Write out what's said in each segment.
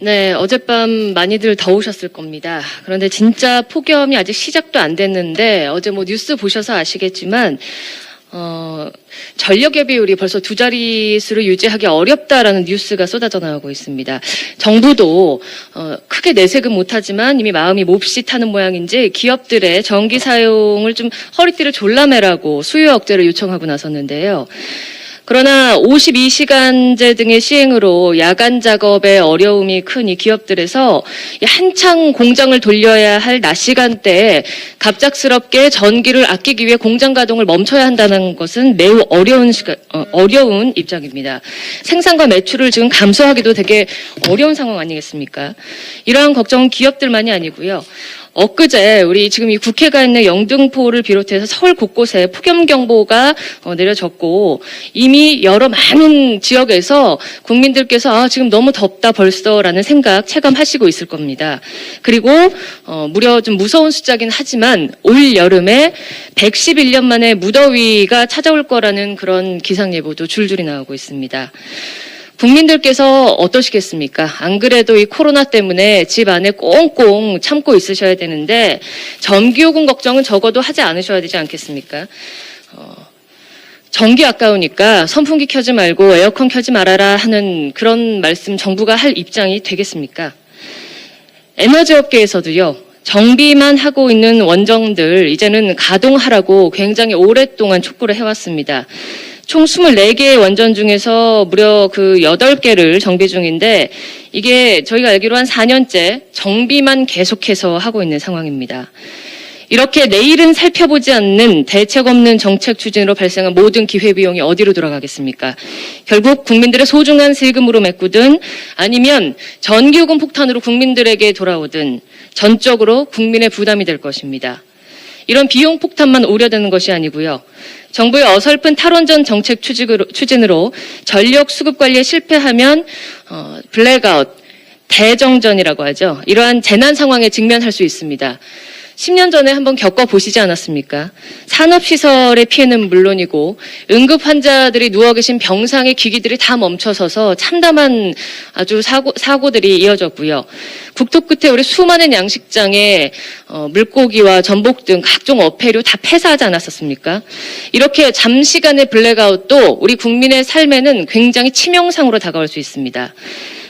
네, 어젯밤 많이들 더우셨을 겁니다. 그런데 진짜 폭염이 아직 시작도 안 됐는데 어제 뭐 뉴스 보셔서 아시겠지만 어, 전력 예비율이 벌써 두 자릿수를 유지하기 어렵다라는 뉴스가 쏟아져 나오고 있습니다. 정부도 어, 크게 내색은 못하지만 이미 마음이 몹시 타는 모양인지 기업들의 전기 사용을 좀 허리띠를 졸라매라고 수요 억제를 요청하고 나섰는데요. 그러나 52시간제 등의 시행으로 야간 작업에 어려움이 큰 이 기업들에서 이 한창 공장을 돌려야 할 낮 시간대에 갑작스럽게 전기를 아끼기 위해 공장 가동을 멈춰야 한다는 것은 매우 어려운 시간, 어, 어려운 입장입니다. 생산과 매출을 지금 감소하기도 되게 어려운 상황 아니겠습니까? 이러한 걱정은 기업들만이 아니고요. 엊그제 우리 지금 이 국회가 있는 영등포를 비롯해서 서울 곳곳에 폭염 경보가 어, 내려졌고 이미 여러 많은 지역에서 국민들께서 아, 지금 너무 덥다 벌써라는 생각 체감하시고 있을 겁니다. 그리고 어, 무려 좀 무서운 숫자긴 하지만 올 여름에 111년 만에 무더위가 찾아올 거라는 그런 기상 예보도 줄줄이 나오고 있습니다. 국민들께서 어떠시겠습니까? 안 그래도 이 코로나 때문에 집 안에 꽁꽁 참고 있으셔야 되는데 전기요금 걱정은 적어도 하지 않으셔야 되지 않겠습니까? 어, 전기 아까우니까 선풍기 켜지 말고 에어컨 켜지 말아라 하는 그런 말씀 정부가 할 입장이 되겠습니까? 에너지 업계에서도요. 정비만 하고 있는 원정들 이제는 가동하라고 굉장히 오랫동안 촉구를 해왔습니다. 총 24개의 원전 중에서 무려 그 8개를 정비 중인데 이게 저희가 알기로 한 4년째 정비만 계속해서 하고 있는 상황입니다. 이렇게 내일은 살펴보지 않는 대책 없는 정책 추진으로 발생한 모든 기회비용이 어디로 돌아가겠습니까? 결국 국민들의 소중한 세금으로 메꾸든 아니면 전기요금 폭탄으로 국민들에게 돌아오든 전적으로 국민의 부담이 될 것입니다. 이런 비용 폭탄만 우려되는 것이 아니고요. 정부의 어설픈 탈원전 정책 추진으로, 전력 수급 관리에 실패하면 어, 블랙아웃, 대정전이라고 하죠. 이러한 재난 상황에 직면할 수 있습니다. 10년 전에 한번 겪어보시지 않았습니까? 산업시설의 피해는 물론이고 응급 환자들이 누워 계신 병상의 기기들이 다 멈춰서서 참담한 아주 사고, 사고들이 이어졌고요. 국토 끝에 우리 수많은 양식장에 어, 물고기와 전복 등 각종 어패류 다 폐사하지 않았었습니까? 이렇게 잠시간의 블랙아웃도 우리 국민의 삶에는 굉장히 치명상으로 다가올 수 있습니다.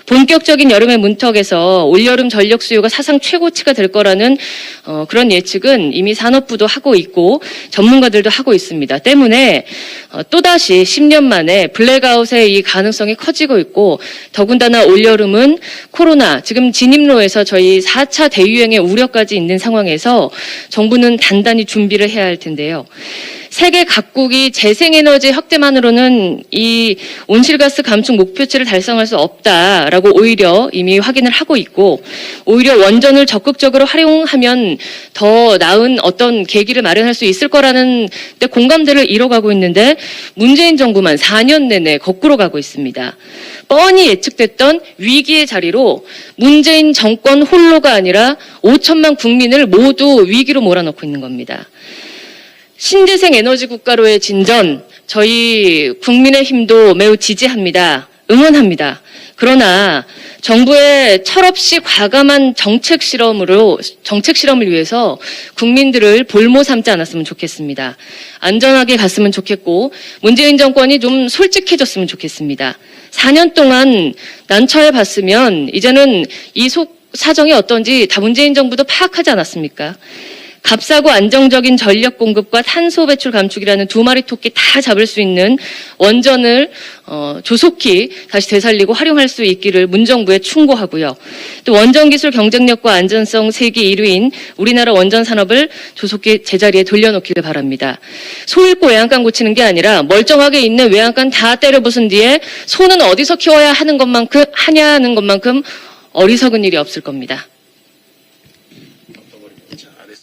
본격적인 여름의 문턱에서 올여름 전력 수요가 사상 최고치가 될 거라는 어, 그런 예측은 이미 산업부도 하고 있고 전문가들도 하고 있습니다. 때문에 어, 또다시 10년 만에 블랙아웃의 이 가능성이 커지고 있고 더군다나 올여름은 코로나 지금 진입로에서 저희 4차 대유행의 우려까지 있는 상황에서 정부는 단단히 준비를 해야 할 텐데요. 세계 각국이 재생에너지 확대만으로는 이 온실가스 감축 목표치를 달성할 수 없다라고 오히려 이미 확인을 하고 있고 오히려 원전을 적극적으로 활용하면 더 나은 어떤 계기를 마련할 수 있을 거라는 데 공감대를 이뤄가고 있는데 문재인 정부만 4년 내내 거꾸로 가고 있습니다. 뻔히 예측됐던 위기의 자리로 문재인 정권 홀로가 아니라 5천만 국민을 모두 위기로 몰아넣고 있는 겁니다. 신재생 에너지 국가로의 진전, 저희 국민의 힘도 매우 지지합니다. 응원합니다. 그러나 정부의 철없이 과감한 정책 실험으로 정책 실험을 위해서 국민들을 볼모 삼지 않았으면 좋겠습니다. 안전하게 갔으면 좋겠고 문재인 정권이 좀 솔직해졌으면 좋겠습니다. 4년 동안 난처해 봤으면 이제는 이 속 사정이 어떤지 다 문재인 정부도 파악하지 않았습니까? 값싸고 안정적인 전력 공급과 탄소 배출 감축이라는 두 마리 토끼 다 잡을 수 있는 원전을 어, 조속히 다시 되살리고 활용할 수 있기를 문정부에 충고하고요. 또 원전 기술 경쟁력과 안전성 세계 1위인 우리나라 원전 산업을 조속히 제자리에 돌려놓기를 바랍니다. 소 잃고 외양간 고치는 게 아니라 멀쩡하게 있는 외양간 다 때려 부순 뒤에 소는 어디서 키워야 하는 것만큼 하냐는 것만큼 어리석은 일이 없을 겁니다.